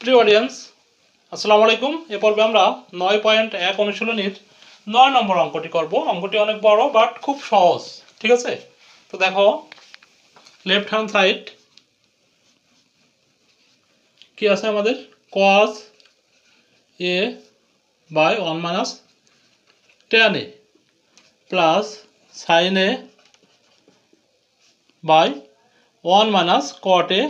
প্রিয় অডিয়েন্স আসসালামু আলাইকুম। এ পর্বে আমরা নয় পয়েন্ট এক অনুশীলনীর নয় নম্বর অঙ্কটি করব। অঙ্কটি অনেক বড় বাট খুব সহজ, ঠিক আছে? তো দেখো লেফট হ্যান্ড সাইড কি আছে আমাদের? Cos A by one minus tan A plus sin A by one minus cot A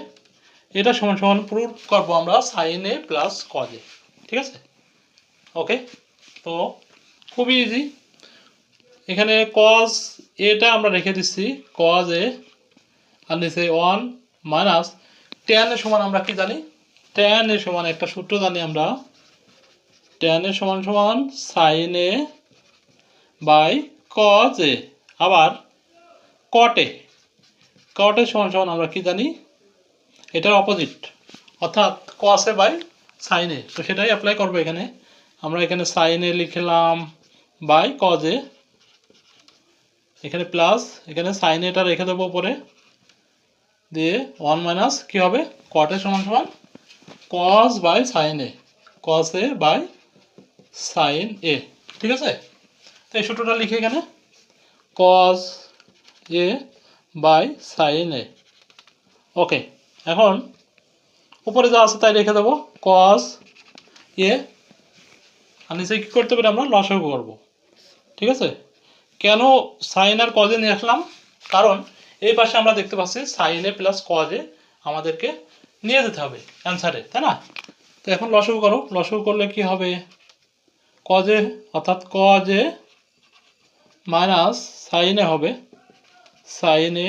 এটা সমান সমান প্রুভ করব আমরা সাইন এ প্লাস কজ ঠিক আছে? ওকে তো খুবই ইজি এখানে কজ এটা আমরা রেখে দিচ্ছি কজ এ আর নিচে ওয়ান মাইনাস টেন এর সমান আমরা কি জানি? টেন এর সমান একটা সূত্র জানি আমরা। টেন এর সমান সমান sin A by cos A আবার কটে কটের সমান সমান আমরা কি জানি? এটার অপোজিট অর্থাৎ কসে বাই সাইনে তো সেটাই অ্যাপ্লাই করব এখানে। আমরা এখানে সাইনে লিখলাম বাই কজে এখানে প্লাস এখানে সাইনে এটা রেখে দেবো উপরে। দিয়ে ওয়ান মাইনাস কী হবে? কটের সমান সমান cos by sin A cos A by sin A ঠিক আছে? তো এই সূত্রটা লিখে এখানে। কস A by sign A okay এখন উপরে যা আছে তাই রেখে দেবো। কস এ আর নিচে কী করতে পারি আমরা? লসাগু করব। ঠিক আছে? কেন সাইন আর কজে নিয়ে আসলাম? কারণ এই পাশে আমরা দেখতে পাচ্ছি সাইন প্লাস কজে আমাদেরকে নিয়ে যেতে হবে অ্যান্সারে তাই না? তো এখন লসাগু করো। লসাগু করলে কি হবে? কজে অর্থাৎ কজে মাইনাস সাইনে হবে। সাইনে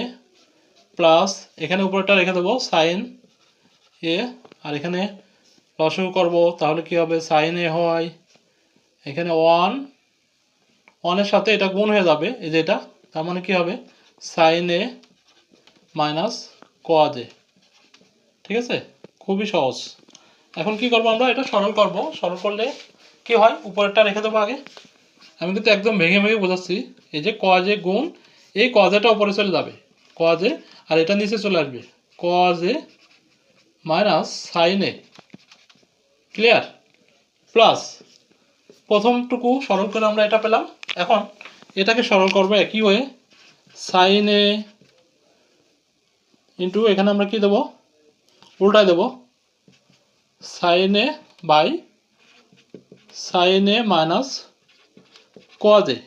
প্লাস এখানে উপরেটা রেখে দেবো সাইন এ আর এখানে লসগু করব, তাহলে কি হবে? সাইন এ হয়, এখানে ওয়ান ওয়ানের সাথে এটা গুণ হয়ে যাবে, এই যে এটা, তার মানে কি হবে? সাইন এ মাইনাস এ ঠিক আছে? খুবই সহজ। এখন কি করব আমরা? এটা সরল করব, সরল করলে কি হয়? উপরেরটা রেখে দেবো আগে। আমি কিন্তু একদম ভেঙে ভেঙে বোঝাচ্ছি, এই যে কজে গুণ, এই কজেটা উপরে চলে যাবে। কজে আর এটা নিচে চলে আসবে। কজে মাইনাস সাইনে ক্লিয়ার প্লাস প্রথমটুকু সরল করে আমরা এটা পেলাম। এখন এটাকে সরল করব একই হয়ে সাইনে ইন্টু এখানে আমরা কি দেবো? উল্টায় দেবো। সাইনে বাই সাইনে মাইনাস কজে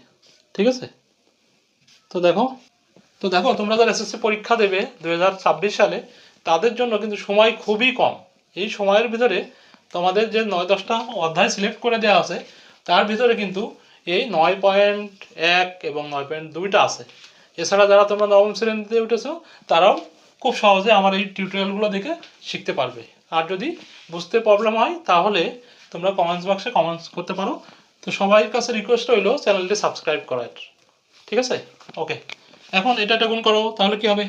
ঠিক আছে? তো দেখো তো দেখো, তোমরা যারা এসএসসি পরীক্ষা দেবে দু হাজার ছাব্বিশ সালে, তাদের জন্য কিন্তু সময় খুবই কম। এই সময়ের ভিতরে তোমাদের যে নয় দশটা অধ্যায় সিলেক্ট করে দেওয়া আছে, তার ভিতরে কিন্তু এই নয় পয়েন্ট এক এবং নয় পয়েন্ট দুইটা আছে। এছাড়া যারা তোমরা নবম শ্রেণীতে উঠেছো, তারাও খুব সহজে আমার এই টিউটোরিয়ালগুলো দেখে শিখতে পারবে। আর যদি বুঝতে প্রবলেম হয়, তাহলে তোমরা কমেন্টস বক্সে কমেন্টস করতে পারো। তো সবাই কাছে রিকোয়েস্ট রইল, চ্যানেলটি সাবস্ক্রাইব করার। ঠিক আছে? ওকে এখন এটা একটা গুণ করো, তাহলে কি হবে?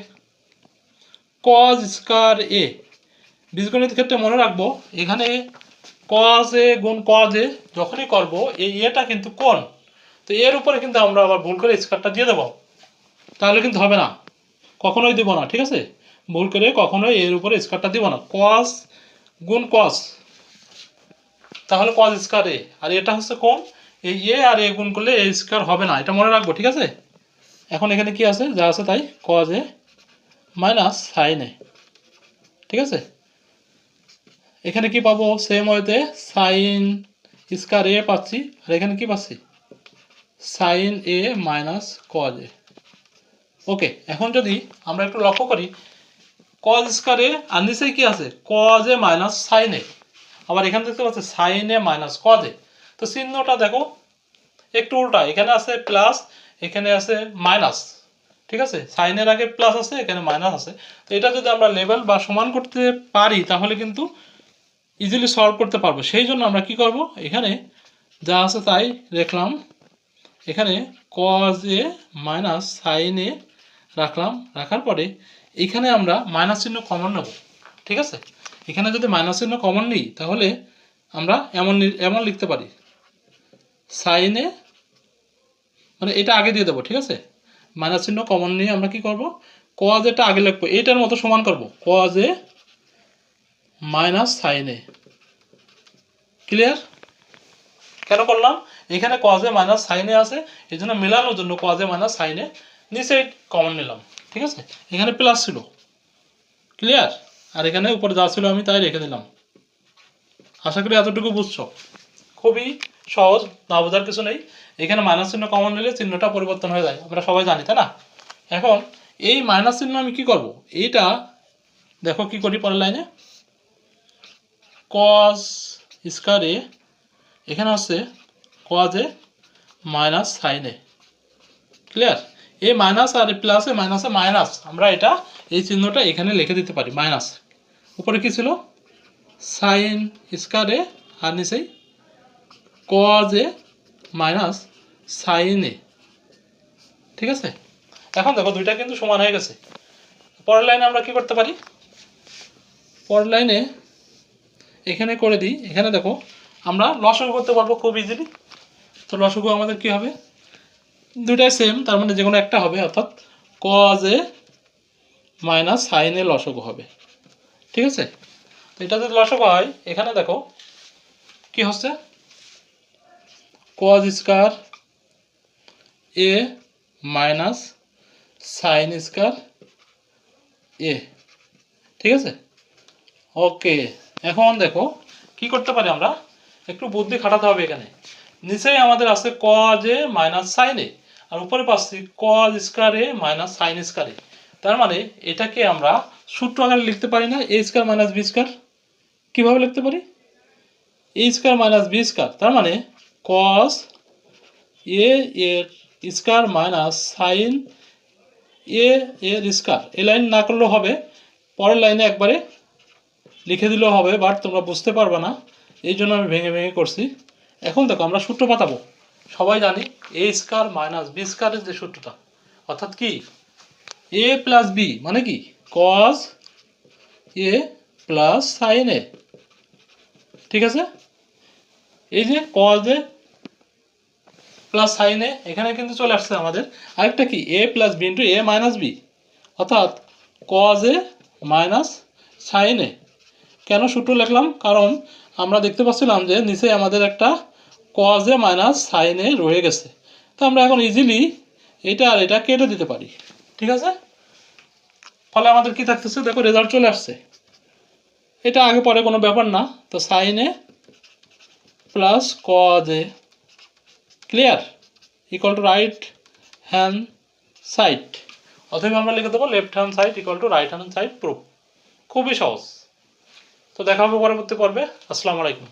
কজ স্কয়ার এ বীজগণিত ক্ষেত্রে মনে রাখব, এখানে কজ এ গুণ কজ এ যখনই করব, এই এটা কিন্তু কোন তো এর উপরে কিন্তু আমরা আবার ভুল করে স্কয়ারটা দিয়ে দেবো। তাহলে কিন্তু হবে না। কখনোই দেবো না, ঠিক আছে? ভুল করে কখনোই এর উপরে স্কয়ারটা দিব না। কজ গুণ কজ তাহলে কজ স্কয়ার এ আর এটা হচ্ছে কোন এই এ আর এ গুণ করলে এ স্কয়ার হবে না, এটা মনে রাখব, ঠিক আছে? এখন এখানে কি আছে? যা আছে তাই cos A minus sin A. ঠিক আছে? এখানে কি পাবো? সেম ওয়েতে সাইন স্কার এ পাচ্ছি। আর এখানে কি পাচ্ছি? Sin A minus cos A okay এখন যদি আমরা একটু লক্ষ্য করি কজ স্কার এ, আর নিচে কি আছে? Cos A minus sin A. আবার এখানে দেখতে পাচ্ছি sin A minus cos A তো চিহ্নটা দেখো, একটু উল্টা। এখানে আছে প্লাস এখানে আছে মাইনাস ঠিক আছে? সাইনের আগে প্লাস আছে, এখানে মাইনাস আছে। তো এটা যদি আমরা লেভেল বা সমান করতে পারি, তাহলে কিন্তু ইজিলি সলভ করতে পারব। সেই জন্য আমরা কি করব? এখানে যা আছে তাই দেখলাম এখানে cos A minus sin A রাখলাম। রাখার পরে এখানে আমরা মাইনাস চিহ্ন কমন নেব, ঠিক আছে? এখানে যদি মাইনাস চিহ্ন কমন নিই, তাহলে আমরা এমন এমন লিখতে পারি। সাইনে মানে এটা আগে দিয়ে দেবো, ঠিক আছে? মাইনাস চিহ্ন কমন নিয়ে আমরা কি করব? কজ এটা আগে লিখব এটার মতো সমান করব। Cos A minus sin A. Clear কেন করলাম? এখানে কজে মাইনাস সাইনে আছে এই জন্য মেলানোর জন্য কজে মাইনাস সাইনে নিচে কমন নিলাম, ঠিক আছে? এখানে প্লাস ছিল। ক্লিয়ার আর এখানে উপরে যা ছিল আমি তাই রেখে দিলাম। আশা করি এতটুকু বুঝছ? খুবই সহজ, না বোঝার কিছু নেই। এখানে মাইনাস চিহ্ন কমন নিলে চিহ্নটা পরিবর্তন হয়ে যায়। আমরা সবাই জানি, তাই না? এখন এই মাইনাস চিহ্ন আমি কি করব? এইটা দেখো কি করি পরের লাইনে। কস স্কোয়ার এখানে হচ্ছে কজ মাইনাস সাইনে ক্লিয়ার এই মাইনাস আর প্লাসে মাইনাসে মাইনাস আমরা এটা, এই চিহ্নটা এখানে লিখে দিতে পারি মাইনাস উপরে কি ছিল? সাইন স্কোয়ার আর নিচেই cos A minus sin A ঠিক আছে? এখন দেখো, দুইটা কিন্তু সমান হয়ে গেছে। পরের লাইনে আমরা কি করতে পারি? পরের লাইনে এখানে করে দিই। এখানে দেখো, আমরা লসগু করতে পারব খুব ইজিলি তো লসগু আমাদের কি হবে? দুইটাই সেম তার মানে যে কোনো একটা হবে, অর্থাৎ cos A minus sin A লসগু হবে। ঠিক আছে? এটা যদি লসগু হয়, এখানে দেখো, কি হচ্ছে? Cos square A minus sin square A ঠিক আছে? ওকে, এখন দেখো, কি করতে পারি আমরা? একটু বুদ্ধি খাটাতে হবে এখানে। নিচেই আমাদের আছে cos A minus sin A আর উপরে পাচ্ছি cos square A minus sin square A তার মানে এটাকে আমরা সূত্র আকারে লিখতে পারি না A square minus B square কীভাবে লিখতে পারি? A square minus B square তার মানে কস এ এর স্কোয়ার মাইনাস সাইন এ এর স্কোয়ার এই লাইন না করলেও হবে। পরের লাইনে একবারে লিখে দিলেও হবে বাট তোমরা বুঝতে পারবে না। এই জন্য আমি ভেঙে ভেঙে করছি। এখন দেখো, আমরা সূত্র পাতাবো। সবাই জানি এ স্কোয়ার মাইনাস বি স্কোয়ারের যে সূত্রটা। অর্থাৎ কি? এ প্লাস বি মানে কি? কস এ প্লাস সাইন এ ঠিক আছে? এই যে cos A plus sin A, এখানে কিন্তু চলে আসছে আমাদের। আরেকটা কি? A plus B into A minus B অর্থাৎ cos A minus sin A কেন সূত্র লিখলাম? কারণ আমরা দেখতে পাচ্ছিলাম যে নিচে আমাদের একটা cos A minus sin A রয়ে গেছে। তো আমরা এখন ইজিলি এটা আর এটা কেটে দিতে পারি। ঠিক আছে? ফলে আমাদের কি থাকতেছে? দেখো রেজাল্ট চলে আসছে। এটা আগে পরে কোনো ব্যাপার না। তো sin A plus cos A clear equal to right hand side অথবা আমরা লিখে দেবো left hand side equal to right hand side proof খুবই সহজ। তো দেখা হবে পরবর্তী পর্বে। আসসালামু আলাইকুম।